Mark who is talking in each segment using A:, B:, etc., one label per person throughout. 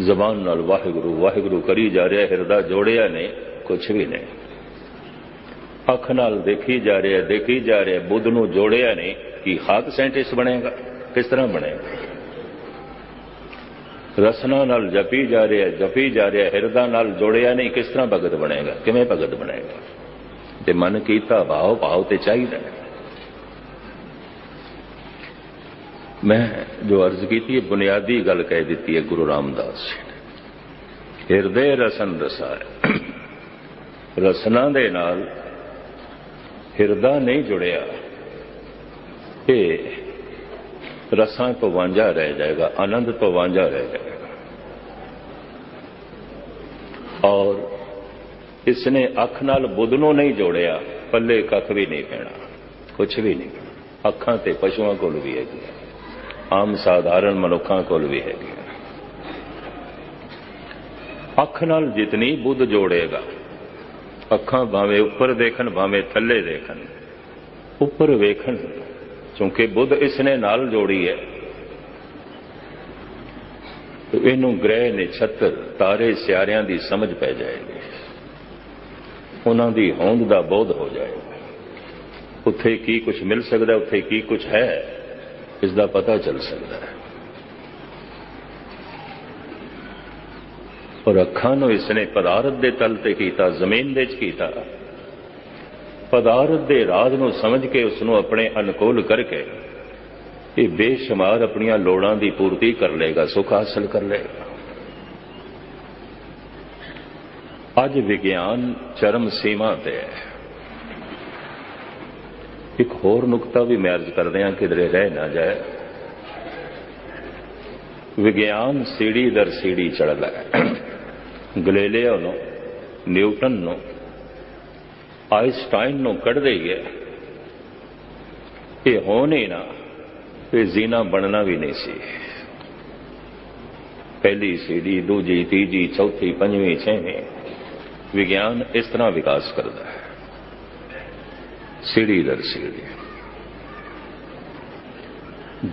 A: ਜ਼ਬਾਨ ਨਾਲ ਵਾਹਿਗੁਰੂ ਵਾਹਿਗੁਰੂ ਕਰੀ ਜਾ ਰਿਹਾ, ਹਿਰਦਾ ਜੋੜਿਆ ਨੇ, ਕੁਛ ਵੀ ਨਹੀਂ। ਅੱਖ ਨਾਲ ਦੇਖੀ ਜਾ ਰਿਹਾ, ਦੇਖੀ ਜਾ ਰਿਹਾ, ਬੁੱਧ ਨੂੰ ਜੋੜਿਆ ਨੇ ਕਿ ਹਾਕ ਸਾਇੰਟਿਸਟ ਬਣੇਗਾ, ਕਿਸ ਤਰ੍ਹਾਂ ਬਣੇਗਾ। ਰਸਨਾ ਨਾਲ ਜਪੀ ਜਾ ਰਿਹਾ, ਜਪੀ ਜਾ ਰਿਹਾ, ਹਿਰਦਾ ਨਾਲ ਜੋੜਿਆ ਨਹੀਂ, ਕਿਸ ਤਰ੍ਹਾਂ ਭਗਤ ਬਣੇਗਾ, ਕਿਵੇਂ ਭਗਤ ਬਣੇਗਾ। ਤੇ ਮਨ ਕੀਤਾ ਭਾਵ ਭਾਵ ਤੇ ਚਾਹੀਦਾ ਹੈ। ਮੈਂ ਜੋ ਅਰਜ਼ ਕੀਤੀ ਹੈ, ਬੁਨਿਆਦੀ ਗੱਲ ਕਹਿ ਦਿੱਤੀ ਹੈ, ਗੁਰੂ ਰਾਮਦਾਸ ਜੀ ਨੇ। ਹਿਰਦੇ ਰਸਨ ਰਸਾਇ ਰਸਨਾ ਦੇ ਨਾਲ ਹਿਰਦਾ ਨਹੀਂ ਜੁੜਿਆ। ਇਹ ਰਸਾਂ ਤੋਂ ਵਾਂਝਾ ਰਹਿ ਜਾਏਗਾ, ਆਨੰਦ ਤੋਂ ਵਾਂਝਾ ਰਹਿ ਜਾਏਗਾ। ਔਰ ਇਸਨੇ ਅੱਖ ਨਾਲ ਬੁੱਧ ਨੂੰ ਨਹੀਂ ਜੋੜਿਆ, ਪੱਲੇ ਕੱਖ ਵੀ ਨਹੀਂ ਪੈਣਾ ਕੁਝ ਵੀ ਨਹੀਂ। ਅੱਖਾਂ ਤੇ ਪਸ਼ੂਆਂ ਕੋਲ ਵੀ ਹੈਗੀ ਆਮ ਸਾਧਾਰਨ ਮਨੁੱਖਾਂ ਕੋਲ ਵੀ ਹੈਗੀ ਅੱਖ ਨਾਲ ਜਿਤਨੀ ਬੁੱਧ ਜੋੜੇਗਾ, ਅੱਖਾਂ ਭਾਵੇਂ ਉੱਪਰ ਦੇਖਣ, ਭਾਵੇਂ ਥੱਲੇ ਦੇਖਣ, ਉੱਪਰ ਵੇਖਣ, ਕਿਉਂਕਿ ਬੁੱਧ ਇਸਨੇ ਨਾਲ ਜੋੜੀ ਹੈ। ਇਹਨੂੰ ਗ੍ਰਹਿ, ਨਛੱਤਰ, ਤਾਰੇ, ਸਿਆਰਿਆਂ ਦੀ ਸਮਝ ਪੈ ਜਾਏਗੀ। ਉਹਨਾਂ ਦੀ ਹੋਂਦ ਦਾ ਬੋਧ ਹੋ ਜਾਏਗਾ। ਉੱਥੇ ਕੀ ਕੁਝ ਮਿਲ ਸਕਦਾ, ਉੱਥੇ ਕੀ ਕੁਝ ਹੈ? ਇਸ ਦਾ ਪਤਾ ਚੱਲ ਸਕਦਾ ਹੈ। ਔਰ ਅੱਖਾਂ ਨੂੰ ਇਸਨੇ ਪਦਾਰਥ ਦੇ ਤਲ ਤੇ ਕੀਤਾ, ਜ਼ਮੀਨ ਦੇ ਵਿੱਚ ਕੀਤਾ। ਪਦਾਰਥ ਦੇ ਰਾਜ ਨੂੰ ਸਮਝ ਕੇ ਉਸ ਨੂੰ ਆਪਣੇ ਅਨੁਕੂਲ ਕਰਕੇ ਇਹ ਬੇਸ਼ੁਮਾਰ ਆਪਣੀਆਂ ਲੋੜਾਂ ਦੀ ਪੂਰਤੀ ਕਰ ਲਏਗਾ, ਸੁਖ ਹਾਸਲ ਕਰ ਲਏਗਾ। ਅੱਜ ਵਿਗਿਆਨ ਚਰਮ ਸੀਮਾ ਤੇ ਹੈ। ਇੱਕ ਹੋਰ ਨੁਕਤਾ ਵੀ ਮੈਂ ਅਰਜ਼ ਕਰਦੇ ਹਾਂ ਕਿਧਰੇ ਰਹਿ ਨਾ ਜਾਏ। ਵਿਗਿਆਨ ਸੀੜੀ ਦਰ ਸੀੜੀ ਚੜਦਾ ਹੈ। ਗਲੇਲੀਓ ਨੂੰ, ਨਿਊਟਨ ਨੂੰ ਆਇਨਸਟਾਈਨ ਨੂੰ ਕੱਢਦੇ ਹੀ ਹੈ। ਇਹ ਹੋ ਨਹੀਂ ਨਾ, ਇਹ ਜ਼ੀਨਾ ਬਣਨਾ ਵੀ ਨਹੀਂ ਸੀ। ਪਹਿਲੀ ਸੀੜੀ, ਦੂਜੀ, ਤੀਜੀ, ਚੌਥੀ, ਪੰਜਵੀਂ, ਛੇਵੀਂ, ਵਿਗਿਆਨ ਇਸ ਤਰ੍ਹਾਂ ਵਿਕਾਸ ਕਰਦਾ ਹੈ। ਸੀੜੀ ਦਰ ਸੀੜੀ।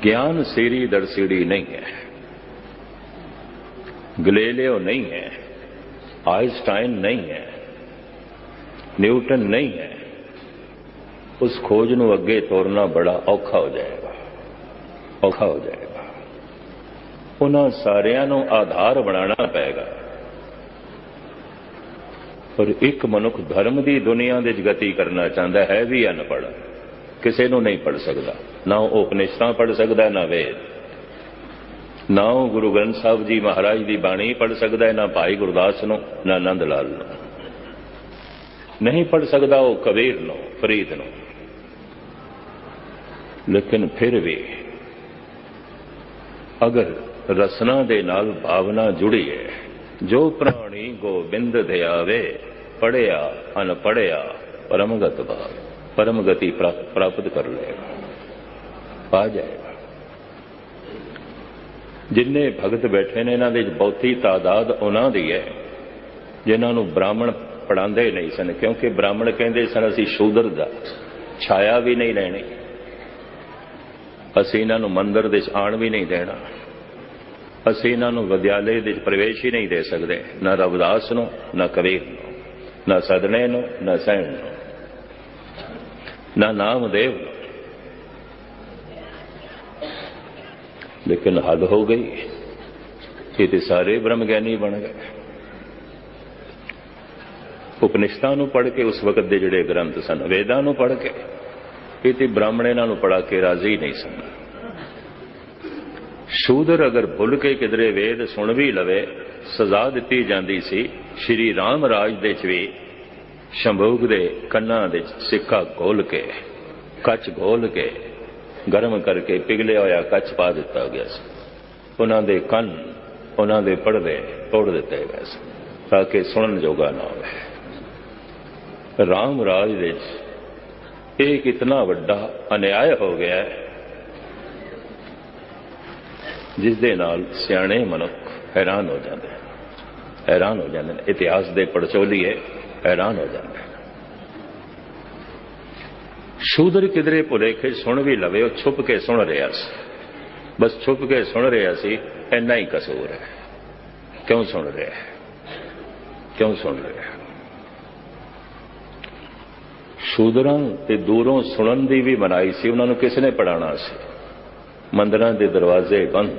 A: ਗਿਆਨ ਸੀੜੀ ਦਰ ਸੀੜੀ ਨਹੀਂ ਹੈ। ਗਲੇਲੀਓ ਨਹੀਂ ਹੈ। ਆਇਨਸਟਾਈਨ ਨਹੀਂ ਹੈ। ਨਿਊਟਨ ਨਹੀਂ ਹੈ। ਉਸ ਖੋਜ ਨੂੰ ਅੱਗੇ ਤੋਰਨਾ ਬੜਾ ਔਖਾ ਹੋ ਜਾਏਗਾ। ਔਖਾ ਹੋ ਜਾਏਗਾ। ਉਹਨਾਂ ਸਾਰਿਆਂ ਨੂੰ ਆਧਾਰ ਬਣਾਉਣਾ ਪਏਗਾ। ਪਰ ਇੱਕ ਮਨੁੱਖ ਧਰਮ ਦੀ ਦੁਨੀਆ ਦੇ ਗਤੀ ਕਰਨਾ ਚਾਹੁੰਦਾ ਹੈ ਵੀ ਅਨਪੜ ਕਿਸੇ ਨੂੰ ਨਹੀਂ ਪੜ ਸਕਦਾ। ਨਾ ਉਹ ਉਪਨਿਸ਼ਦਾਂ ਪੜ ਸਕਦਾ, ਨਾ ਵੇਦ। ਨਾ ਉਹ ਗੁਰੂ ਗ੍ਰੰਥ ਸਾਹਿਬ ਜੀ ਮਹਾਰਾਜ ਦੀ ਬਾਣੀ ਪੜ ਸਕਦਾ ਨਾ ਭਾਈ ਗੁਰਦਾਸ ਨੂੰ, ਨਾ ਆਨੰਦ ਲਾਲ ਨੂੰ। ਨਹੀਂ ਪੜ ਸਕਦਾ ਉਹ ਕਬੀਰ ਨੂੰ, ਫਰੀਦ ਨੂੰ। ਲੇਕਿਨ ਫਿਰ ਵੀ ਅਗਰ ਰਸਨਾ ਦੇ ਨਾਲ ਭਾਵਨਾ ਜੁੜੀ ਹੈ, ਜੋ ਪ੍ਰਾਣੀ ਗੋਬਿੰਦ ਦੇ ਆਵੇ ਪੜਿਆ ਅਨ ਪੜਿਆ ਪਰਮਗਤ ਭਾਵ ਪਰਮਗਤੀ ਪ੍ਰਾਪਤ ਕਰ ਲਏਗਾ ਆ ਜਾਏਗਾ। ਜਿੰਨੇ ਭਗਤ ਬੈਠੇ ਨੇ, ਇਹਨਾਂ ਦੇ ਬਹੁਤੀ ਤਾਦਾਦ ਉਹਨਾਂ ਦੀ ਹੈ, ਜਿਨ੍ਹਾਂ ਨੂੰ ਬ੍ਰਾਹਮਣ ਪੜਾਉਂਦੇ ਨਹੀਂ ਸਨ, ਕਿਉਂਕਿ ਬ੍ਰਾਹਮਣ ਕਹਿੰਦੇ ਸਨ, ਅਸੀਂ ਸ਼ੂਦਰ ਦਾ, ਛਾਇਆ ਵੀ ਨਹੀਂ ਲੈਣੀ ਅਸੀਂ ਇਹਨਾਂ ਨੂੰ ਮੰਦਰ ਦੇ ਵਿੱਚ ਆਣ ਵੀ ਨਹੀਂ ਦੇਣਾ। ਅਸੀਂ ਇਹਨਾਂ ਨੂੰ ਵਿਦਿਆਲੇ ਦੇ ਵਿੱਚ ਪ੍ਰਵੇਸ਼ ਹੀ ਨਹੀਂ ਦੇ ਸਕਦੇ, ਨਾ ਰਵਿਦਾਸ ਨੂੰ, ਨਾ ਕਬੀਰ ਨੂੰ। ਨਾ ਸਦਨੇ ਨੂੰ, ਨਾ ਸੈਣ ਨੂੰ, ਨਾ ਨਾਮਦੇਵ ਨੂੰ। ਲੇਕਿਨ ਹੱਦ ਹੋ ਗਈ। ਇਹ ਤੇ ਸਾਰੇ ਬ੍ਰਹਮ ਗਿਆਨੀ ਬਣ ਗਏ। ਉਪਨਿਸ਼ਦਾਂ ਨੂੰ ਪੜ੍ਹ ਕੇ ਉਸ ਵਕਤ ਦੇ ਜਿਹੜੇ ਗ੍ਰੰਥ ਸਨ, ਵੇਦਾਂ ਨੂੰ ਪੜ੍ਹ ਕੇ, ਇਹ ਤੇ ਬ੍ਰਾਹਮਣ ਇਹਨਾਂ ਨੂੰ ਪੜਾ ਕੇ ਰਾਜ਼ੀ ਨਹੀਂ ਸਨ। ਸ਼ੂਦਰ ਅਗਰ ਭੁੱਲ ਕੇ ਕਿਧਰੇ ਵੇਦ ਸੁਣ ਵੀ ਲਵੇ, ਸਜ਼ਾ ਦਿੱਤੀ ਜਾਂਦੀ ਸੀ ਸ਼੍ਰੀ ਰਾਮ ਰਾਜ ਦੇ ਚ ਵੀ, ਸ਼ੰਭੂਗ ਦੇ ਕੰਨਾਂ ਦੇ ਸਿੱਕਾ ਘੋਲ ਕੇ, ਕੱਚ ਘੋਲ ਕੇ, ਗਰਮ ਕਰਕੇ ਪਿਘਲਿਆ ਹੋਇਆ ਕੱਚ ਪਾ ਦਿੱਤਾ ਗਿਆ ਸੀ। ਉਹਨਾਂ ਦੇ ਕੰਨ, ਉਹਨਾਂ ਦੇ ਪਰਦੇ ਤੋੜ ਦਿੱਤੇ ਗਏ ਸੀ, ਤਾਂ ਕਿ ਸੁਣਨ ਜੋਗਾ ਨਾ ਹੋਵੇ। ਰਾਮ ਰਾਜ ਵਿੱਚ ਇਹ ਕਿਤਨਾ ਵੱਡਾ ਅਨਿਆਇ ਹੋ ਗਿਆ ਹੈ। ਜਿਸ ਦੇ ਨਾਲ ਸਿਆਣੇ ਮਨੁੱਖ ਹੈਰਾਨ ਹੋ ਜਾਂਦੇ ਹੈਰਾਨ ਹੋ ਜਾਂਦੇ ਨੇ। ਇਤਿਹਾਸ ਦੇ ਪੜਚੋਲੀਏ ਹੈਰਾਨ ਹੋ ਜਾਂਦੇ ਸ਼ੂਦਰ ਕਿਧਰੇ ਭੁਲੇਖੇ ਸੁਣ ਵੀ ਲਵੇ, ਉਹ ਛੁਪ ਕੇ ਸੁਣ ਰਿਹਾ ਸੀ। ਬਸ ਛੁਪ ਕੇ ਸੁਣ ਰਿਹਾ ਸੀ, ਇੰਨਾ ਹੀ ਕਸੂਰ ਹੈ। ਕਿਉਂ ਸੁਣ ਰਿਹਾ ਹੈ? ਕਿਉਂ ਸੁਣ ਰਿਹਾ ਹੈ? ਸ਼ੂਦਰਾਂ ਤੇ ਦੂਰੋਂ ਸੁਣਨ ਦੀ ਵੀ ਮਨਾਈ ਸੀ, ਉਹਨਾਂ ਨੂੰ ਕਿਸ ਨੇ ਪੜਾਉਣਾ ਸੀ? ਮੰਦਰਾਂ ਦੇ ਦਰਵਾਜ਼ੇ ਬੰਦ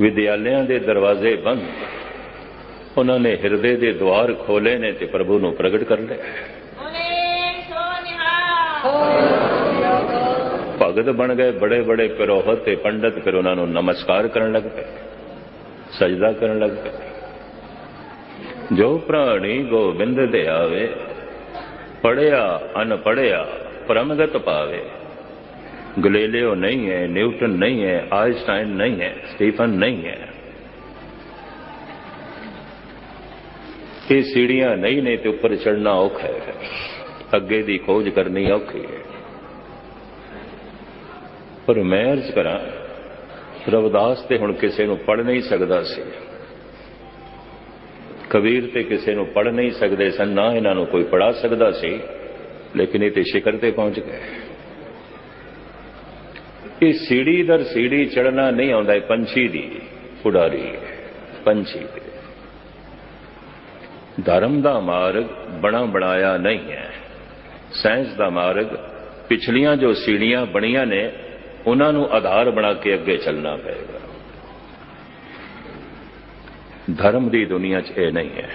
A: ਵਿਦਿਆਲਿਆਂ ਦੇ ਦਰਵਾਜ਼ੇ ਬੰਦ ਉਹਨਾਂ ਨੇ ਹਿਰਦੇ ਦੇ ਦਵਾਰ ਖੋਲੇ ਨੇ ਤੇ ਪ੍ਰਭੂ ਨੂੰ ਪ੍ਰਗਟ ਕਰ ਲਿਆ। ਭਗਤ ਬਣ ਗਏ ਬੜੇ ਬੜੇ ਪਿਰੋਹਤ ਤੇ ਪੰਡਤ ਫਿਰ ਉਹਨਾਂ ਨੂੰ ਨਮਸਕਾਰ ਕਰਨ ਲੱਗ ਪਏ, ਸਜਦਾ ਕਰਨ ਲੱਗ ਪਏ। ਜੋ ਪ੍ਰਾਣੀ ਗੋਬਿੰਦ ਦੇ ਆਵੇ ਪੜਿਆ ਅਨ ਪੜਿਆ ਪਰਮਗਤ ਪਾਵੇ। ਗਲੀਲਿਓ ਨਹੀਂ ਹੈ, ਨਿਊਟਨ ਨਹੀਂ ਹੈ ਆਇਨਸਟਾਈਨ ਨਹੀਂ ਹੈ, ਸਟੀਫਨ ਨਹੀਂ ਹੈ। ਇਹ ਸੀੜੀਆਂ ਨਹੀਂ ਨੇ ਤੇ ਉੱਪਰ ਚੜਨਾ ਔਖਾ ਹੈ। ਅੱਗੇ ਦੀ ਖੋਜ ਕਰਨੀ ਔਖੀ ਹੈ। ਪਰ ਮੈਂ ਅਰਜ਼ ਕਰਾਂ, ਰਵਿਦਾਸ ਤੇ ਹੁਣ ਕਿਸੇ ਨੂੰ ਪੜ ਨਹੀਂ ਸਕਦਾ ਸੀ। ਕਬੀਰ ਤੇ ਕਿਸੇ ਨੂੰ ਪੜ ਨਹੀਂ ਸਕਦੇ ਸਨ, ਨਾ ਇਹਨਾਂ ਨੂੰ ਕੋਈ ਪੜਾ ਸਕਦਾ ਸੀ, ਲੇਕਿਨ ਇਹ ਤੇ ਸ਼ਿਖਰ ਤੇ ਪਹੁੰਚ ਗਏ। ਇਹ ਸੀੜੀ ਦਰ ਸੀੜੀ ਚੜਨਾ ਨਹੀਂ ਆਉਂਦਾ, ਇਹ ਪੰਛੀ ਦੀ ਉਡਾਰੀ ਪੰਛੀ ਦੀ। ਧਰਮ ਦਾ ਮਾਰਗ ਬਣਾ ਬਣਾਇਆ ਨਹੀਂ ਹੈ। ਸਾਇੰਸ ਦਾ ਮਾਰਗ ਪਿਛਲੀਆਂ ਜੋ ਸੀੜੀਆਂ ਬਣੀਆਂ ਨੇ, ਉਹਨਾਂ ਨੂੰ ਆਧਾਰ ਬਣਾ ਕੇ ਅੱਗੇ ਚੱਲਣਾ ਪਏਗਾ। ਧਰਮ ਦੀ ਦੁਨੀਆ 'ਚ ਇਹ ਨਹੀਂ ਹੈ।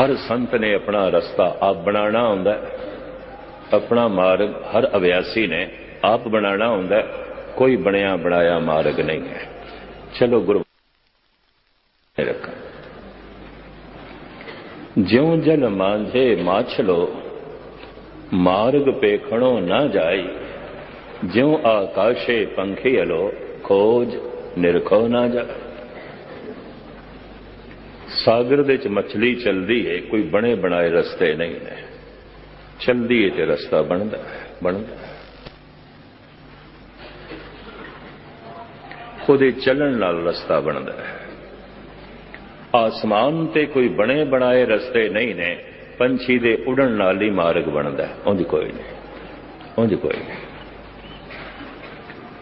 A: ਹਰ ਸੰਤ ਨੇ ਆਪਣਾ ਰਸਤਾ ਆਪ ਬਣਾਉਣਾ ਹੁੰਦਾ ਹੈ। ਆਪਣਾ ਮਾਰਗ ਹਰ ਅਭਿਆਸੀ ਨੇ ਆਪ ਬਣਾਉਣਾ ਹੁੰਦਾ, ਕੋਈ ਬਣਿਆ ਬਣਾਇਆ ਮਾਰਗ ਨਹੀਂ ਹੈ। ਚਲੋ ਗੁਰੂ ਰੱਖਾਂ। ਜਿਉ ਜਲ ਮਾਂਝੇ ਮਾਛਲੋ ਮਾਰਗ ਪੇਖਣੋ ਨਾ ਜਾਈ। ਜਿਉ ਆਕਾਸ਼ੇ ਪੰਖੀ ਹਲੋ ਖੋਜ ਨਿਰਖੋ ਨਾ ਜਾ ਸਾਗਰ ਦੇ ਚ ਮੱਛਲੀ ਚਲਦੀ ਏ, ਕੋਈ ਬਣੇ ਬਣਾਏ ਰਸਤੇ ਨਹੀਂ ਨੇ। ਚਲਦੀ ਏ ਤੇ ਰਸਤਾ ਬਣਦਾ ਬਣਦਾ ਉਹਦੇ ਚੱਲਣ ਨਾਲ ਰਸਤਾ ਬਣਦਾ ਹੈ। ਆਸਮਾਨ ਤੇ ਕੋਈ ਬਣੇ ਬਣਾਏ ਰਸਤੇ ਨਹੀਂ ਨੇ, ਪੰਛੀ ਦੇ ਉਡਣ ਨਾਲ ਹੀ ਮਾਰਗ ਬਣਦਾ ਹੈ। ਕੋਈ ਨਹੀਂ, ਉਂਝ ਕੋਈ ਨਹੀਂ।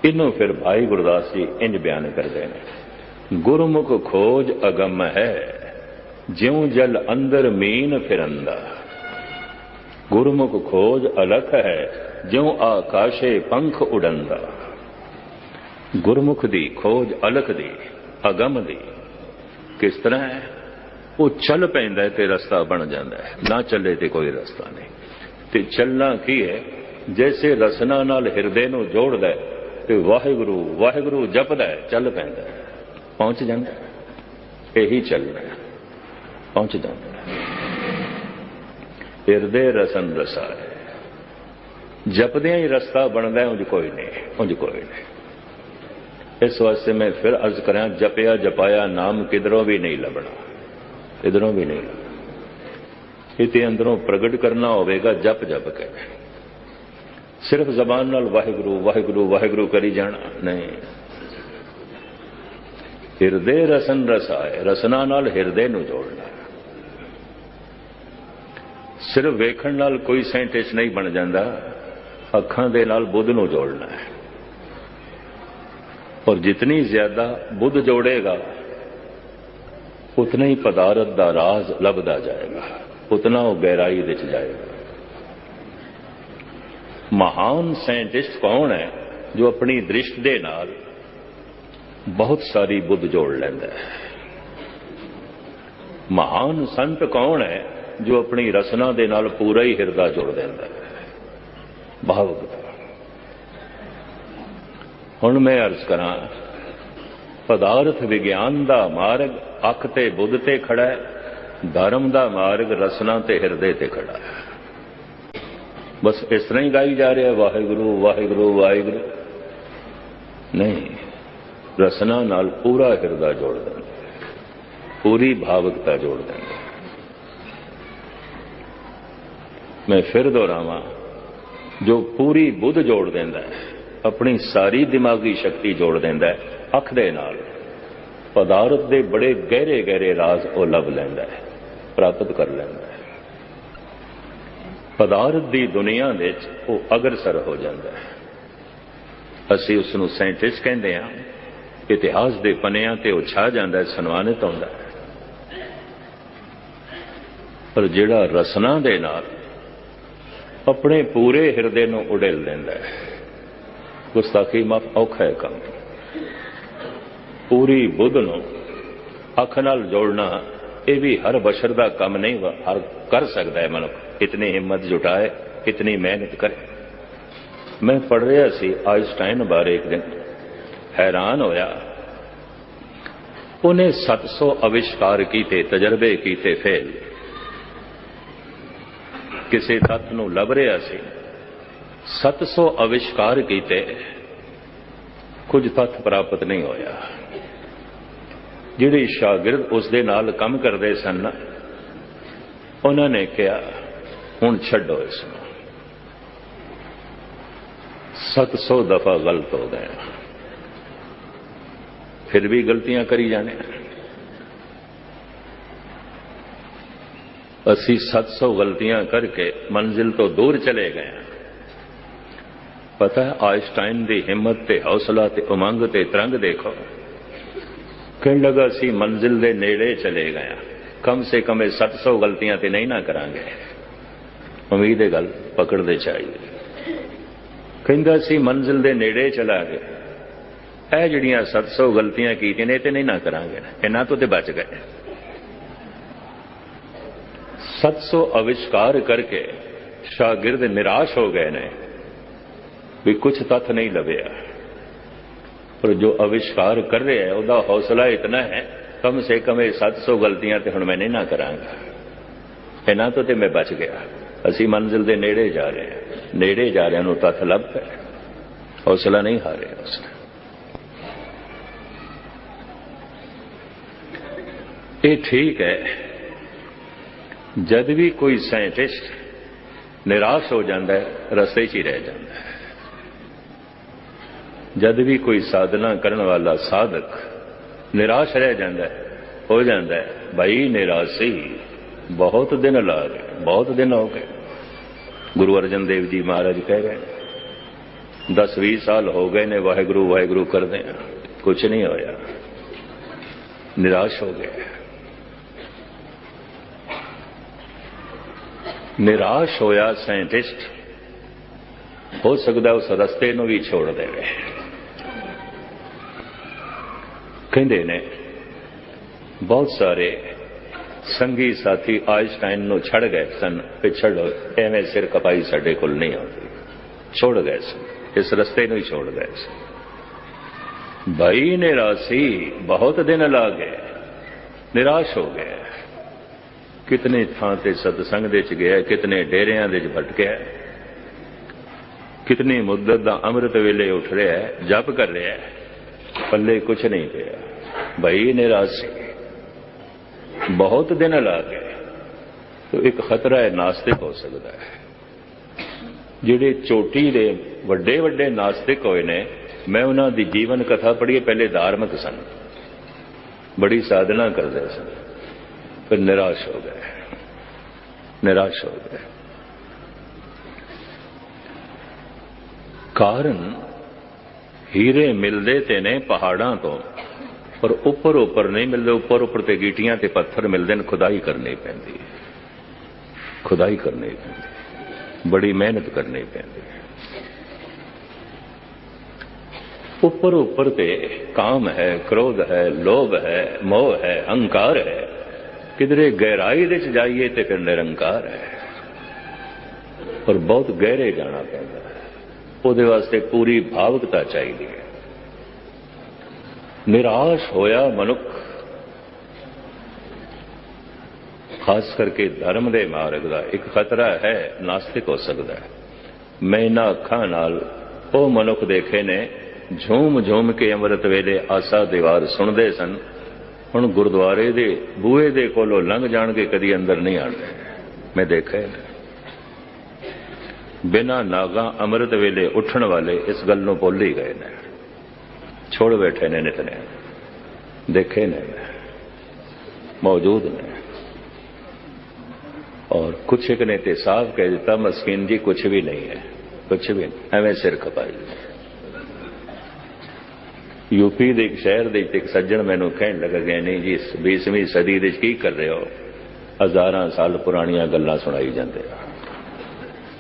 A: ਇਹਨੂੰ ਫਿਰ ਭਾਈ ਗੁਰਦਾਸ ਜੀ ਇੰਜ ਬਿਆਨ ਕਰਦੇ ਨੇ, ਗੁਰਮੁਖ ਖੋਜ ਅਗਮ ਹੈ, ਜਿਉ ਜਲ ਅੰਦਰ ਮੀਨ ਫਿਰੰਦਾ। ਗੁਰਮੁਖ ਖੋਜ ਅਲਖ ਹੈ, ਜਿਉ ਆਕਾਸ਼ੇ ਪੰਖ ਉਡੰਦਾ। ਗੁਰਮੁਖ ਦੀ ਖੋਜ ਅਲਖ ਦੀ, ਅਗਮ ਦੀ। ਕਿਸ ਤਰ੍ਹਾਂ ਹੈ? ਉਹ ਚੱਲ ਪੈਂਦਾ ਤੇ ਰਸਤਾ ਬਣ ਜਾਂਦਾ ਹੈ। ਨਾ ਚੱਲੇ ਤੇ ਕੋਈ ਰਸਤਾ ਨਹੀਂ। ਤੇ ਚੱਲਣਾ ਕੀ ਹੈ? ਜੈਸੇ ਰਸਨਾ ਨਾਲ ਹਿਰਦੇ ਨੂੰ ਜੋੜਦਾ ਹੈ ਤੇ ਵਾਹਿਗੁਰੂ ਵਾਹਿਗੁਰੂ ਜਪਦਾ ਹੈ ਚੱਲ ਪੈਂਦਾ ਹੈ। ਪਹੁੰਚ ਜਾਂਦਾ ਹੈ। ਇਹੀ ਚੱਲਣਾ ਹੈ। ਪਹੁੰਚ ਜਾਂਦਾ ਹੈ। ਹਿਰਦੇ ਰਸਨ ਰਸਾਏ। ਜਪਦਿਆਂ ਹੀ ਰਸਤਾ ਬਣਦਾ ਹੈ, ਉਂਝ ਕੋਈ ਨਹੀਂ, ਉਂਝ ਕੋਈ ਨਹੀਂ। ਇਸ ਵਾਸਤੇ ਮੈਂ ਫਿਰ ਅਰਜ਼ ਕਰਾਂ ਜਪਿਆ, ਜਪਾਇਆ, ਨਾਮ ਕਿਧਰੋਂ ਵੀ ਨਹੀਂ ਲੱਭਣਾ। ਇਧਰੋਂ ਵੀ ਨਹੀਂ ਇਹ ਤੇ ਅੰਦਰੋਂ ਪ੍ਰਗਟ ਕਰਨਾ ਹੋਵੇਗਾ, ਜਪ ਜਪ ਕੇ। ਸਿਰਫ ਜ਼ਬਾਨ ਨਾਲ ਵਾਹਿਗੁਰੂ ਵਾਹਿਗੁਰੂ ਵਾਹਿਗੁਰੂ ਕਰੀ ਜਾਣਾ। ਨਹੀਂ। ਹਿਰਦੇ ਰਸਨ ਰਸਾਏ, ਰਸਨਾ ਨਾਲ ਹਿਰਦੇ ਨੂੰ ਜੋੜਨਾ। ਸਿਰਫ ਵੇਖਣ ਨਾਲ ਕੋਈ ਸਾਇੰਟਿਸਟ ਨਹੀਂ ਬਣ ਜਾਂਦਾ। ਅੱਖਾਂ ਦੇ ਨਾਲ ਬੁੱਧ ਨੂੰ ਜੋੜਨਾ ਹੈ। ਔਰ ਜਿਤਨੀ ਜ਼ਿਆਦਾ ਬੁੱਧ ਜੋੜੇਗਾ ਉਤਨਾ ਹੀ ਪਦਾਰਥ ਦਾ ਰਾਜ਼ ਲੱਭਦਾ ਜਾਏਗਾ ਉਤਨਾ ਉਹ ਗਹਿਰਾਈ ਵਿੱਚ ਜਾਏਗਾ ਮਹਾਨ ਸਾਇੰਟਿਸਟ ਕੌਣ ਹੈ ਜੋ ਆਪਣੀ ਦ੍ਰਿਸ਼ਟ ਦੇ ਨਾਲ ਬਹੁਤ ਸਾਰੀ ਬੁੱਧ ਜੋੜ ਲੈਂਦਾ ਹੈ ਮਹਾਨ ਸੰਤ ਕੌਣ ਹੈ ਜੋ ਆਪਣੀ ਰਸਨਾ ਦੇ ਨਾਲ ਪੂਰਾ ਹੀ ਹਿਰਦਾ ਜੋੜ ਦਿੰਦਾ ਹੈ ਭਾਵਕ ਹੁਣ ਮੈਂ ਅਰਜ਼ ਕਰਾਂ, ਪਦਾਰਥ ਵਿਗਿਆਨ ਦਾ ਮਾਰਗ ਅੱਖ ਤੇ ਬੁੱਧ ਤੇ ਖੜਾ ਹੈ, ਧਰਮ ਦਾ ਮਾਰਗ ਰਸਨਾ ਤੇ ਹਿਰਦੇ ਤੇ ਖੜਾ ਹੈ। ਬਸ ਇਸ ਤਰ੍ਹਾਂ ਹੀ ਗਾਈ ਜਾ ਰਿਹਾ, ਵਾਹਿਗੁਰੂ ਵਾਹਿਗੁਰੂ ਵਾਹਿਗੁਰੂ। ਨਹੀਂ, ਰਸਨਾ ਨਾਲ ਪੂਰਾ ਹਿਰਦਾ ਜੋੜ ਦਿੰਦਾ ਪੂਰੀ ਭਾਵਕਤਾ ਜੋੜ ਦਿੰਦਾ ਮੈਂ ਫਿਰ ਦੁਹਰਾਵਾਂ, ਜੋ ਪੂਰੀ ਬੁੱਧ ਜੋੜ ਦਿੰਦਾ ਹੈ ਆਪਣੀ ਸਾਰੀ ਦਿਮਾਗੀ ਸ਼ਕਤੀ ਜੋੜ ਦਿੰਦਾ ਹੈ, ਅੱਖ ਦੇ ਨਾਲ। ਪਦਾਰਥ ਦੇ ਬੜੇ ਗਹਿਰੇ ਗਹਿਰੇ ਰਾਜ਼ ਉਹ ਲੱਭ ਲੈਂਦਾ ਹੈ, ਪ੍ਰਾਪਤ ਕਰ ਲੈਂਦਾ ਹੈ। ਪਦਾਰਥ ਦੀ ਦੁਨੀਆ ਵਿੱਚ ਉਹ ਅਗਰਸਰ ਹੋ ਜਾਂਦਾ ਹੈ। ਅਸੀਂ ਉਸ ਨੂੰ ਸਾਇੰਟਿਸਟ ਕਹਿੰਦੇ ਹਾਂ, ਇਤਿਹਾਸ ਦੇ ਪੰਨਿਆਂ ਤੇ ਉਹ ਛਾ ਜਾਂਦਾ ਹੈ, ਸਨਮਾਨਿਤ ਹੁੰਦਾ ਹੈ। ਪਰ ਜਿਹੜਾ ਰਸਨਾ ਦੇ ਨਾਲ ਆਪਣੇ ਪੂਰੇ ਹਿਰਦੇ ਨੂੰ ਉਡੇਲ ਦਿੰਦਾ ਹੈ ਗੁਸਤਾਖੀ ਮਾਫ ਔਖਾ ਹੈ ਕੰਮ। ਪੂਰੀ ਬੁੱਧ ਨੂੰ ਅੱਖ ਨਾਲ ਜੋੜਨਾ, ਇਹ ਵੀ ਹਰ ਬਸ਼ਰ ਦਾ ਕੰਮ ਨਹੀਂ ਹਰ ਕਰ ਸਕਦਾ ਹੈ ਮਨੁੱਖ। ਇਤਨੀ ਹਿੰਮਤ ਜੁਟਾਏ, ਇਤਨੀ ਮਿਹਨਤ ਕਰੇ। ਮੈਂ ਪੜ ਰਿਹਾ ਸੀ ਆਇਨਸਟਾਈਨ ਬਾਰੇ ਇੱਕ ਦਿਨ। ਹੈਰਾਨ ਹੋਇਆ। ਉਹਨੇ 700 ਅਵਿਸ਼ਕਾਰ ਕੀਤੇ, ਤਜਰਬੇ ਕੀਤੇ, ਫੇਲ। ਕਿਸੇ ਤੱਤ ਨੂੰ ਲੱਭ ਰਿਹਾ ਸੀ। 700 ਅਵਿਸ਼ਕਾਰ ਕੀਤੇ, ਕੁਝ ਤੱਥ ਪ੍ਰਾਪਤ ਨਹੀਂ ਹੋਇਆ। ਜਿਹੜੇ ਸ਼ਾਗਿਰਦ ਉਸ ਦੇ ਨਾਲ ਕੰਮ ਕਰਦੇ ਸਨ, ਉਹਨਾਂ ਨੇ ਕਿਹਾ, ਹੁਣ ਛੱਡੋ ਇਸ ਨੂੰ। 700 ਦਫਾ ਗਲਤ ਹੋ ਗਏ। ਫਿਰ ਵੀ ਗਲਤੀਆਂ ਕਰੀ ਜਾਣੇ। ਅਸੀਂ 700 ਗਲਤੀਆਂ ਕਰਕੇ ਮੰਜ਼ਿਲ ਤੋਂ ਦੂਰ ਚਲੇ ਗਏ। ਪਤਾ ਹੈ ਆਇਨਸਟਾਈਨ ਦੀ ਹਿੰਮਤ ਤੇ ਹੌਸਲਾ ਤੇ ਉਮੰਗ ਤੇ ਤਰੰਗ ਦੇਖੋ। ਕਹਿਣ ਲੱਗਾ ਅਸੀਂ ਮੰਜ਼ਿਲ ਦੇ ਨੇੜੇ ਚਲੇ ਗਏ ਕਮ ਸੇ ਕਮ ਇਹ 700 ਗਲਤੀਆਂ ਤੇ ਨਹੀਂ ਨਾ ਕਰਾਂਗੇ। ਉਮੀਦ ਹੈ ਗੱਲ ਪਕੜਦੇ ਚਾਹੀਏ ਕਹਿੰਦਾ ਸੀ, ਮੰਜ਼ਿਲ ਦੇ ਨੇੜੇ ਚਲਾ ਗਏ ਇਹ ਜਿਹੜੀਆਂ 700 ਗਲਤੀਆਂ ਕੀਤੀਆਂ ਨੇ, ਇਹ ਤੇ ਨਹੀਂ ਨਾ ਕਰਾਂਗੇ। ਇਹਨਾਂ ਤੋਂ ਤੇ ਬਚ ਗਏ। 700 ਅਵਿਸ਼ਕਾਰ ਕਰਕੇ ਸ਼ਾਗਿਰਦ ਨਿਰਾਸ਼ ਹੋ ਗਏ ਨੇ। ਵੀ ਕੁਝ ਤੱਥ ਨਹੀਂ ਲੱਭਿਆ ਪਰ ਜੋ ਅਵਿਸ਼ਕਾਰ ਕਰ ਰਿਹਾ ਹੈ, ਉਹਦਾ ਹੌਸਲਾ ਇਤਨਾ ਹੈ, ਕਮ ਸੇ ਕਮ ਇਹ 700 ਗਲਤੀਆਂ ਤੇ ਹੁਣ ਮੈਂ ਨਹੀਂ ਨਾ ਕਰਾਂਗਾ। ਇਹਨਾਂ ਤੋਂ ਤੇ ਮੈਂ ਬਚ ਗਿਆ। ਅਸੀਂ ਮੰਜ਼ਿਲ ਦੇ ਨੇੜੇ ਜਾ ਰਹੇ ਹਾਂ। ਨੇੜੇ ਜਾ ਰਹੇ ਨੂੰ ਤੱਥ ਲੱਭ ਹੈ। ਹੌਸਲਾ ਨਹੀਂ ਹਾਰਿਆ ਉਸਨੇ। ਇਹ ਠੀਕ ਹੈ, ਜਦ ਵੀ ਕੋਈ ਸਾਇੰਟਿਸਟ ਨਿਰਾਸ਼ ਹੋ ਜਾਂਦਾ ਹੈ, ਰਸਤੇ 'ਚ ਹੀ ਰਹਿ ਜਾਂਦਾ ਹੈ। ਜਦ ਵੀ ਕੋਈ ਸਾਧਨਾ ਕਰਨ ਵਾਲਾ ਸਾਧਕ ਨਿਰਾਸ਼ ਰਹਿ ਜਾਂਦਾ ਹੈ, ਹੋ ਜਾਂਦਾ ਹੈ, ਭਾਈ ਨਿਰਾਸ਼ੀ ਬਹੁਤ ਦਿਨ ਲਾ ਗਏ ਬਹੁਤ ਦਿਨ ਹੋ ਗਏ। ਗੁਰੂ ਅਰਜਨ ਦੇਵ ਜੀ ਮਹਾਰਾਜ ਕਹਿ ਰਹੇ 10 20 ਸਾਲ ਹੋ ਗਏ ਨੇ, ਵਾਹਿਗੁਰੂ ਵਾਹਿਗੁਰੂ ਕਰਦੇ ਆ ਕੁਝ ਨਹੀਂ ਹੋਇਆ। ਨਿਰਾਸ਼ ਹੋ ਗਏ। ਨਿਰਾਸ਼ ਹੋਇਆ ਸਾਇੰਟਿਸਟ, ਹੋ ਸਕਦਾ ਉਸ ਰਸਤੇ ਨੂੰ ਵੀ ਛੋੜ ਦੇਵੇ। ਕਹਿੰਦੇ ਨੇ, ਬਹੁਤ ਸਾਰੇ ਸੰਗੀ ਸਾਥੀ ਆਇਨਸਟਾਈਨ ਨੂੰ ਛੱਡ ਗਏ ਸਨ ਪਿਛੜ ਐਵੇਂ ਸਿਰ ਕਪਾਈ ਸਾਡੇ ਕੋਲ ਨਹੀਂ ਆਉਂਦੀ। ਛੋੜ ਗਏ ਸਨ, ਇਸ ਰਸਤੇ ਨੂੰ ਹੀ ਛੋੜ ਗਏ ਸਨ। ਭਾਈ ਨਿਰਾਸ਼ੀ ਬਹੁਤ ਦਿਨ ਲਾ ਗਏ, ਨਿਰਾਸ਼ ਹੋ ਗਏ। ਕਿਤਨੇ ਥਾਂ ਤੇ ਸਤਸੰਗ ਦੇ ਚ ਗਿਆ, ਕਿਤਨੇ ਡੇਰਿਆਂ ਦੇ ਚ ਭਟਕਿਆ। ਕਿਤਨੀ ਮੁੱਦਤ ਦਾ ਅੰਮ੍ਰਿਤ ਵੇਲੇ ਉੱਠ ਰਿਹਾ ਹੈ ਜਪ ਕਰ ਰਿਹਾ। ਪੱਲੇ ਕੁਛ ਨਹੀਂ ਪਿਆ। ਭਾਈ ਨਿਰਾਸ਼ ਬਹੁਤ ਦਿਨ ਲਾ ਗਏ। ਤੋ ਇੱਕ ਖਤਰਾ ਹੈ ਨਾਸਤਿਕ ਹੋ ਸਕਦਾ ਹੈ। ਜਿਹੜੇ ਚੋਟੀ ਦੇ ਵੱਡੇ ਵੱਡੇ ਨਾਸਤਿਕ ਹੋਏ ਨੇ, ਮੈਂ ਉਹਨਾਂ ਦੀ ਜੀਵਨ ਕਥਾ ਪੜ੍ਹੀ ਪਹਿਲੇ ਧਾਰਮਿਕ ਸਨ। ਬੜੀ ਸਾਧਨਾ ਕਰਦੇ ਸਨ। ਫਿਰ ਨਿਰਾਸ਼ ਹੋ ਗਏ। ਨਿਰਾਸ਼ ਹੋ ਗਏ। ਕਾਰਨ ਹੀਰੇ ਮਿਲਦੇ ਤੇ ਨੇ ਪਹਾੜਾਂ ਤੋਂ, ਪਰ ਉੱਪਰ ਉੱਪਰ ਨਹੀਂ ਮਿਲਦੇ, ਉੱਪਰ ਉੱਪਰ ਤੇ ਗੀਟੀਆਂ ਤੇ ਪੱਥਰ ਮਿਲਦੇ ਨੇ, ਖੁਦਾਈ ਕਰਨੀ ਪੈਂਦੀ ਹੈ। ਖੁਦਾਈ ਕਰਨੀ ਪੈਂਦੀ ਬੜੀ ਮਿਹਨਤ ਕਰਨੀ ਪੈਂਦੀ ਹੈ। ਉੱਪਰ ਉੱਪਰ ਤੇ ਕਾਮ ਹੈ, ਕ੍ਰੋਧ ਹੈ, ਲੋਭ ਹੈ, ਮੋਹ ਹੈ ਅਹੰਕਾਰ ਹੈ। ਕਿਧਰੇ ਗਹਿਰਾਈ ਦੇ ਚ ਜਾਈਏ ਤੇ ਫਿਰ ਨਿਰੰਕਾਰ ਹੈ। ਪਰ ਬਹੁਤ ਗਹਿਰੇ ਜਾਣਾ ਪੈਂਦਾ ਉਹਦੇ ਵਾਸਤੇ ਪੂਰੀ ਭਾਵਕਤਾ ਚਾਹੀਦੀ ਹੈ। ਨਿਰਾਸ਼ ਹੋਇਆ ਮਨੁੱਖ, ਖਾਸ ਕਰਕੇ ਧਰਮ ਦੇ ਮਾਰਗ ਦਾ ਇੱਕ ਖਤਰਾ ਹੈ, ਨਾਸਤਿਕ ਹੋ ਸਕਦਾ ਹੈ। ਮੈਂ ਇਹਨਾਂ ਅੱਖਾਂ ਨਾਲ ਉਹ ਮਨੁੱਖ ਦੇਖੇ ਨੇ ਝੂਮ ਝੂਮ ਕੇ ਅੰਮ੍ਰਿਤ ਵੇਲੇ ਆਸਾ ਦੀਵਾਰ ਸੁਣਦੇ ਸਨ। ਹੁਣ ਗੁਰਦੁਆਰੇ ਦੇ ਬੂਹੇ ਦੇ ਕੋਲੋਂ ਲੰਘ ਜਾਣਗੇ, ਕਦੀ ਅੰਦਰ ਨਹੀਂ ਆਣਦੇ ਮੈਂ ਦੇਖਿਆ ਬਿਨਾ ਨਾਗਾ ਅੰਮ੍ਰਿਤ ਵੇਲੇ ਉੱਠਣ ਵਾਲੇ ਇਸ ਗੱਲ ਨੂੰ ਭੁੱਲ ਹੀ ਗਏ ਨੇ। ਛੋੜ ਬੈਠੇ ਨੇ ਨਿਤਨੇ ਦੇਖੇ ਨੇ। ਮੈਂ, ਮੌਜੂਦ ਨੇ। ਔਰ ਕੁਛ ਇੱਕ ਨੇ ਤੇ ਸਾਫ਼ ਕਹਿ ਦਿੱਤਾ ਮਸਕੀਨ ਜੀ ਕੁਛ ਵੀ ਨਹੀਂ ਹੈ। ਕੁਛ ਵੀ ਨਹੀਂ। ਐਵੇਂ ਸਿਰ ਖਪਾਈ। ਯੂਪੀ ਦੇ ਇੱਕ ਸ਼ਹਿਰ ਦੇ ਇੱਕ ਸੱਜਣ ਮੈਨੂੰ ਕਹਿਣ ਲੱਗਾ ਗਿਆ ਨਹੀਂ ਜੀ ਇਸ 20ਵੀਂ ਸਦੀ ਦੇ ਵਿੱਚ ਕੀ ਕਰ ਰਹੇ ਹੋ? ਹਜ਼ਾਰਾਂ ਸਾਲ ਪੁਰਾਣੀਆਂ ਗੱਲਾਂ ਸੁਣਾਈ ਜਾਂਦੇ ਆ।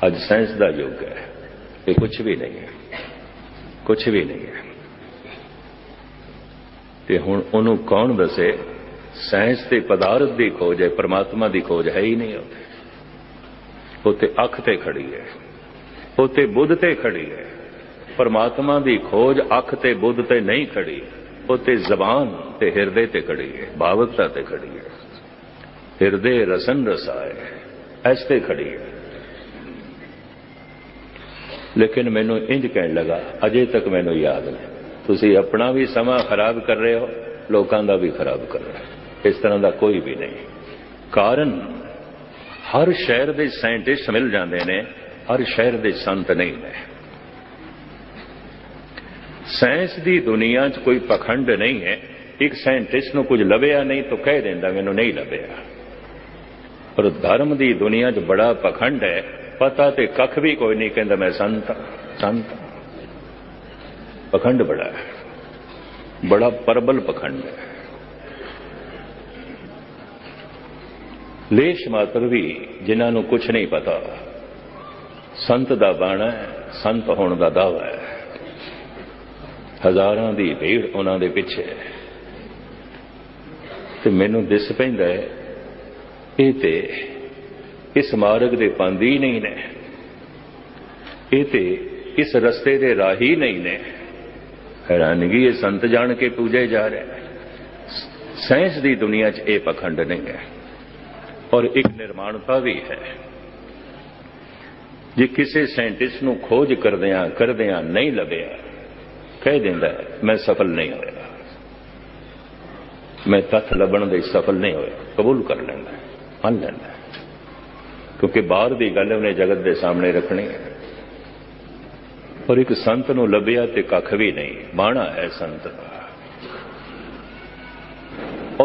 A: ਅੱਜ ਸਾਇੰਸ ਦਾ ਯੁੱਗ ਹੈ ਇਹ ਕੁਝ ਵੀ ਨਹੀਂ ਹੈ ਕੁਝ ਵੀ ਨਹੀਂ ਹੈ। ਤੇ ਹੁਣ ਉਹਨੂੰ ਕੌਣ ਦੱਸੇ? ਸਾਇੰਸ ਤੇ ਪਦਾਰਥ ਦੀ ਖੋਜ ਹੈ, ਪਰਮਾਤਮਾ ਦੀ ਖੋਜ ਹੈ ਹੀ ਨਹੀਂ ਉੱਥੇ। ਉੱਥੇ ਅੱਖ ਤੇ ਖੜੀ ਹੈ ਉੱਥੇ ਬੁੱਧ ਤੇ ਖੜੀ ਹੈ। ਪਰਮਾਤਮਾ ਦੀ ਖੋਜ ਅੱਖ ਤੇ ਬੁੱਧ ਤੇ ਨਹੀਂ ਖੜੀ ਉੱਥੇ ਜ਼ਬਾਨ ਤੇ ਹਿਰਦੇ ਤੇ ਖੜੀ ਹੈ ਭਾਵਕਤਾ ਤੇ ਖੜੀ ਹੈ। ਹਿਰਦੇ ਰਸਨ ਰਸਾਏ ਐਸ ਤੇ ਖੜੀ ਹੈ। ਲੇਕਿਨ ਮੈਨੂੰ ਇੰਜ ਕਹਿਣ ਲੱਗਾ, ਅਜੇ ਤੱਕ ਮੈਨੂੰ ਯਾਦ ਨਹੀਂ। ਤੁਸੀਂ ਆਪਣਾ ਵੀ ਸਮਾਂ ਖਰਾਬ ਕਰ ਰਹੇ ਹੋ, ਲੋਕਾਂ ਦਾ ਵੀ ਖਰਾਬ ਕਰ ਰਹੇ ਹੋ। ਇਸ ਤਰ੍ਹਾਂ ਦਾ ਕੋਈ ਵੀ ਨਹੀਂ। ਕਾਰਨ, ਹਰ ਸ਼ਹਿਰ ਦੇ ਸਾਇੰਟਿਸਟ ਮਿਲ ਜਾਂਦੇ ਨੇ, ਹਰ ਸ਼ਹਿਰ ਦੇ ਸੰਤ ਨਹੀਂ ਨੇ। ਸਾਇੰਸ ਦੀ ਦੁਨੀਆ 'ਚ ਕੋਈ ਪਖੰਡ ਨਹੀਂ ਹੈ। ਇੱਕ ਸਾਇੰਟਿਸਟ ਨੂੰ ਕੁਝ ਲੱਭਿਆ ਨਹੀਂ ਤਾਂ ਕਹਿ ਦਿੰਦਾ, ਮੈਨੂੰ ਨਹੀਂ ਲੱਭਿਆ। ਪਰ ਧਰਮ ਦੀ ਦੁਨੀਆ 'ਚ ਬੜਾ ਪਖੰਡ ਹੈ। ਪਤਾ ਤੇ ਕੱਖ ਵੀ ਕੋਈ ਨਹੀਂ ਕਹਿੰਦਾ ਮੈਂ ਸੰਤ ਹਾਂ, ਸੰਤ ਹਾਂ। ਪਖੰਡ ਬੜਾ ਹੈ। ਬੜਾ ਪਰਬਲ ਪਖੰਡ ਹੈ। ਲੇਸ਼ ਮਾਤਰ ਵੀ ਜਿਨ੍ਹਾਂ ਨੂੰ ਕੁਝ ਨਹੀਂ ਪਤਾ ਸੰਤ ਦਾ ਬਾਣਾ ਸੰਤ ਹੋਣ ਦਾ ਦਾਵਾ ਹੈ। ਹਜ਼ਾਰਾਂ ਦੀ ਭੀੜ ਉਹਨਾਂ ਦੇ ਪਿੱਛੇ ਤੇ ਮੈਨੂੰ ਦਿਸ ਪੈਂਦਾ ਹੈ ਇਹ ਤੇ ਇਹ ਸਮਾਰਗ ਦੇ ਪੰਦੀ ਨਹੀਂ ਨੇ। ਇਹ ਤੇ ਇਸ ਰਸਤੇ ਦੇ ਰਾਹੀ ਨਹੀਂ ਨੇ। ਹੈਰਾਨਗੀ ਇਹ ਸੰਤ ਜਾਣ ਕੇ ਪੂਜੇ ਜਾ ਰਹੇ ਸਾਇੰਸ ਦੀ ਦੁਨੀਆ 'ਚ ਇਹ ਪਖੰਡ ਨਹੀਂ ਹੈ। ਔਰ ਇੱਕ ਨਿਰਮਾਣਤਾ ਵੀ ਹੈ। ਜੇ ਕਿਸੇ ਸਾਇੰਟਿਸਟ ਨੂੰ ਖੋਜ ਕਰਦਿਆਂ ਕਰਦਿਆਂ ਨਹੀਂ ਲੱਭਿਆ, ਕਹਿ ਦਿੰਦਾ ਮੈਂ ਸਫਲ ਨਹੀਂ ਹੋਇਆ। ਮੈਂ ਤੱਥ ਲੱਭਣ ਦੇ ਸਫਲ ਨਹੀਂ ਹੋਇਆ। ਕਬੂਲ ਕਰ ਲੈਂਦਾ ਮੰਨ ਲੈਂਦਾ ਕਿਉਂਕਿ ਬਾਹਰ ਦੀ ਗੱਲ ਉਹਨੇ ਜਗਤ ਦੇ ਸਾਹਮਣੇ ਰੱਖਣੀ ਹੈ। ਪਰ ਇੱਕ ਸੰਤ ਨੂੰ ਲੱਭਿਆ ਤੇ ਕੱਖ ਵੀ ਨਹੀਂ। ਬਾਣਾ ਹੈ ਸੰਤ। ਦਾ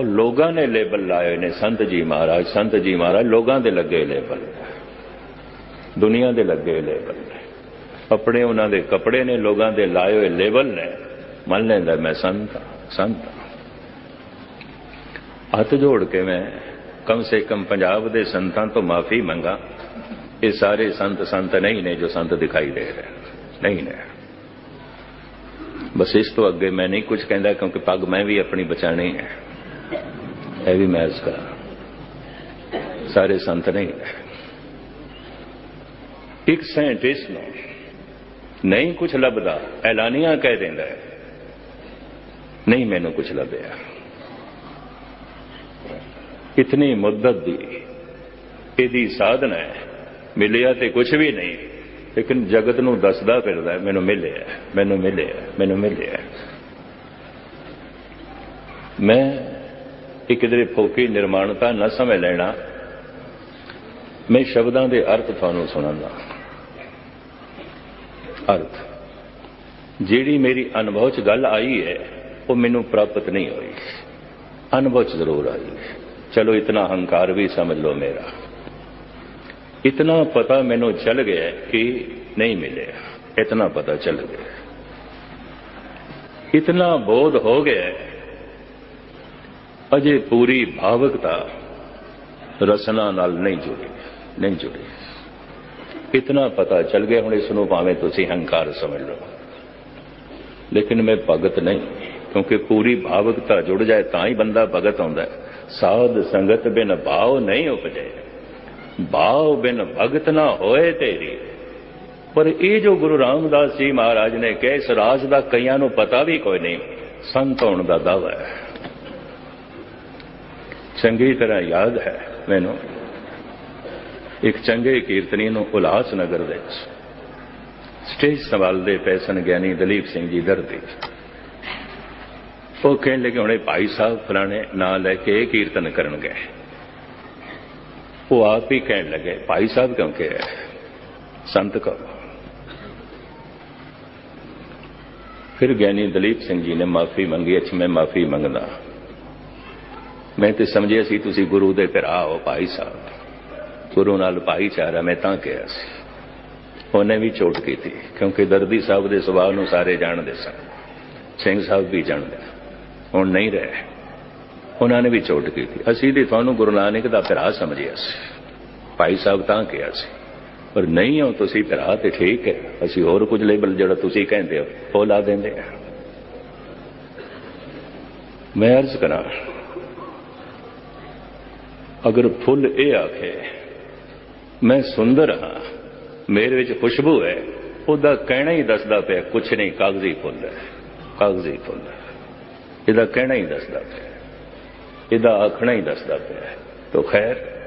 A: ਲੋਕਾਂ ਨੇ ਲੇਬਲ ਲਾਏ ਨੇ ਸੰਤ ਜੀ ਮਹਾਰਾਜ ਸੰਤ ਜੀ ਮਹਾਰਾਜ ਲੋਕਾਂ ਦੇ ਲੱਗੇ ਲੇਬਲ। ਦੁਨੀਆ ਦੇ ਲੱਗੇ ਲੇਬਲ। ਆਪਣੇ ਉਹਨਾਂ ਦੇ ਕੱਪੜੇ ਨੇ ਲੋਕਾਂ ਦੇ ਲਾਏ ਹੋਏ ਲੇਬਲ ਨੇ। ਮੰਨ ਲੈਂਦਾ ਮੈਂ ਸੰਤ ਹਾਂ, ਸੰਤ ਹਾਂ। ਹੱਥ ਜੋੜ ਕੇ ਮੈਂ ਕਮ ਸੇ ਕਮ ਪੰਜਾਬ ਦੇ ਸੰਤਾਂ ਤੋਂ ਮਾਫੀ ਮੰਗਾ। ਇਹ ਸਾਰੇ ਸੰਤ ਸੰਤ ਨਹੀਂ ਨੇ ਜੋ ਸੰਤ ਦਿਖਾਈ ਦੇ ਰਹੇ ਨਹੀਂ ਨੇ। ਬਸ ਇਸ ਤੋਂ ਅੱਗੇ ਮੈਂ ਨਹੀਂ ਕੁਝ ਕਹਿੰਦਾ ਕਿਉਂਕਿ ਪੱਗ ਮੈਂ ਵੀ ਆਪਣੀ ਬਚਾਣੀ ਹੈ। ਇਹ ਵੀ ਮੈਂ ਇਸ ਕਰਾਂ ਸਾਰੇ ਸੰਤ ਨਹੀਂ ਨੇ। ਇੱਕ ਸਾਇੰਟਿਸਟ ਨੂੰ ਨਹੀਂ ਕੁਝ ਲੱਭਦਾ, ਐਲਾਨੀਆਂ ਕਹਿ ਦਿੰਦਾ ਹੈ। ਨਹੀਂ ਮੈਨੂੰ ਕੁਝ ਲੱਭਿਆ। ਇਤਨੀ ਮੁੱਦਤ ਦੀ ਇਹਦੀ ਸਾਧਨਾ ਹੈ ਮਿਲਿਆ ਤੇ ਕੁਝ ਵੀ ਨਹੀਂ ਲੇਕਿਨ ਜਗਤ ਨੂੰ ਦੱਸਦਾ ਫਿਰਦਾ ਮੈਨੂੰ ਮਿਲਿਆ ਮੈਨੂੰ ਮਿਲਿਆ ਮੈਨੂੰ ਮਿਲਿਆ ਮੈਂ ਇੱਕ ਕਿਧਰੇ ਫੋਕੀ ਨਿਰਮਾਣਤਾ ਨਾ ਸਮਝ ਲੈਣਾ ਮੈਂ ਸ਼ਬਦਾਂ ਦੇ ਅਰਥ ਤੁਹਾਨੂੰ ਸੁਣਾਉਂਦਾ ਅਰਥ ਜਿਹੜੀ ਮੇਰੀ ਅਨੁਭਵ ਚ ਗੱਲ ਆਈ ਹੈ ਉਹ ਮੈਨੂੰ ਪ੍ਰਾਪਤ ਨਹੀਂ ਹੋਈ ਅਨੁਭਵ ਚ ਜ਼ਰੂਰ ਆਈ ਹੈ ਚਲੋ ਇਤਨਾ ਹੰਕਾਰ ਵੀ ਸਮਝ ਲਓ ਮੇਰਾ। ਇਤਨਾ ਪਤਾ ਮੈਨੂੰ ਚੱਲ ਗਿਆ ਕਿ ਨਹੀਂ ਮਿਲਿਆ। ਇਤਨਾ ਪਤਾ ਚੱਲ ਗਿਆ। ਇਤਨਾ ਬੋਧ ਹੋ ਗਿਆ। ਅਜੇ ਪੂਰੀ ਭਾਵਕਤਾ ਰਸਨਾ ਨਾਲ ਨਹੀਂ ਜੁੜੀ ਨਹੀਂ ਜੁੜੀ। ਇਤਨਾ ਪਤਾ ਚੱਲ ਗਿਆ, ਹੁਣ ਇਸ ਨੂੰ ਭਾਵੇਂ ਤੁਸੀਂ ਹੰਕਾਰ ਸਮਝ ਲਓ। ਲੇਕਿਨ ਮੈਂ ਭਗਤ ਨਹੀਂ, ਕਿਉਂਕਿ ਪੂਰੀ ਭਾਵਕਤਾ ਜੁੜ ਜਾਏ ਤਾਂ ਹੀ ਬੰਦਾ ਭਗਤ ਹੁੰਦਾ ਹੈ। ਸਾਧ ਸੰਗਤ ਬਿਨ ਭਾਵ ਨਹੀਂ ਉਪਜੇ। ਭਾਵ ਬਿਨ ਭਗਤ ਨਾ ਹੋਏ ਤੇਰੀ। ਪਰ ਇਹ ਜੋ ਗੁਰੂ ਰਾਮਦਾਸ ਜੀ ਮਹਾਰਾਜ ਨੇ ਕਿਹਾ, ਇਸ ਰਾਜ ਦਾ ਕਈਆਂ ਨੂੰ ਪਤਾ ਵੀ ਕੋਈ ਨਹੀਂ, ਸੰਤ ਹੋਣ ਦਾ ਦਾਵਾ ਹੈ। ਚੰਗੀ ਤਰ੍ਹਾਂ ਯਾਦ ਹੈ ਮੈਨੂੰ, ਇੱਕ ਚੰਗੇ ਕੀਰਤਨੀ ਨੂੰ ਉਲਾਸ ਨਗਰ ਵਿੱਚ। ਸਟੇਜ ਸੰਭਾਲਦੇ ਪਏ ਗਿਆਨੀ ਦਲੀਪ ਸਿੰਘ ਜੀ ਦਰਦੀ। ਉਹ ਕਹਿਣ ਲੱਗੇ, ਹੁਣੇ ਭਾਈ ਸਾਹਿਬ ਫਲਾਣੇ ਨਾਂ ਲੈ ਕੇ ਕੀਰਤਨ ਕਰਨ ਗਏ ਉਹ ਆਪ ਹੀ ਕਹਿਣ ਲੱਗੇ, ਭਾਈ ਸਾਹਿਬ ਕਿਉਂ ਕਿ ਸੰਤ ਕਹੋ ਫਿਰ ਗਿਆਨੀ ਦਲੀਪ ਸਿੰਘ ਜੀ ਨੇ ਮਾਫੀ ਮੰਗੀ, ਅੱਛਾ, ਮੈਂ ਮਾਫੀ ਮੰਗਦਾ। ਮੈਂ ਤੇ ਸਮਝਿਆ ਸੀ ਤੁਸੀਂ ਗੁਰੂ ਦੇ ਭਰਾ ਹੋ ਭਾਈ ਸਾਹਿਬ। ਗੁਰੂ ਨਾਲ ਭਾਈਚਾਰਾ ਮੈਂ ਤਾਂ ਕਿਹਾ ਸੀ। ਉਹਨੇ ਵੀ ਚੋਟ ਕੀਤੀ, ਕਿਉਂਕਿ ਦਰਦੀ ਸਾਹਿਬ ਦੇ ਸੁਭਾਅ ਨੂੰ ਸਾਰੇ ਜਾਣਦੇ ਸਨ। ਸਿੰਘ ਸਾਹਿਬ ਵੀ ਜਾਣਦੇ ਹੁਣ ਨਹੀਂ ਰਹੇ। ਉਹਨਾਂ ਨੇ ਵੀ ਚੋਟ ਕੀਤੀ। ਅਸੀਂ ਤੇ ਤੁਹਾਨੂੰ ਗੁਰੂ ਨਾਨਕ ਦਾ ਭਰਾ ਸਮਝਿਆ ਸੀ। ਭਾਈ ਸਾਹਿਬ ਤਾਂ ਕਿਹਾ ਸੀ, ਪਰ ਨਹੀਂ ਹੋ ਤੁਸੀਂ ਭਰਾ ਤੇ ਠੀਕ ਹੈ। ਅਸੀਂ ਹੋਰ ਕੁਝ ਲੇਬਲ ਜਿਹੜਾ ਤੁਸੀਂ ਕਹਿੰਦੇ ਹੋ, ਉਹ ਲਾ ਦਿੰਦੇ ਆ। ਮੈਂ ਅਰਜ਼ ਕਰਾਂ, ਅਗਰ ਫੁੱਲ ਇਹ ਆਖੇ, ਮੈਂ ਸੁੰਦਰ ਹਾਂ, ਮੇਰੇ ਵਿੱਚ ਖੁਸ਼ਬੂ ਹੈ, ਉਹਦਾ ਕਹਿਣਾ ਹੀ ਦੱਸਦਾ ਪਿਆ, ਕੁਛ ਨਹੀਂ, ਕਾਗਜ਼ੀ ਫੁੱਲ ਹੈ, ਕਾਗਜ਼ੀ ਫੁੱਲ ਹੈ। ਇਹਦਾ ਕਹਿਣਾ ਹੀ ਦੱਸਦਾ ਪਿਆ। ਇਹਦਾ ਆਖਣਾ ਹੀ ਦੱਸਦਾ ਪਿਆ। ਤੋ ਖੈਰ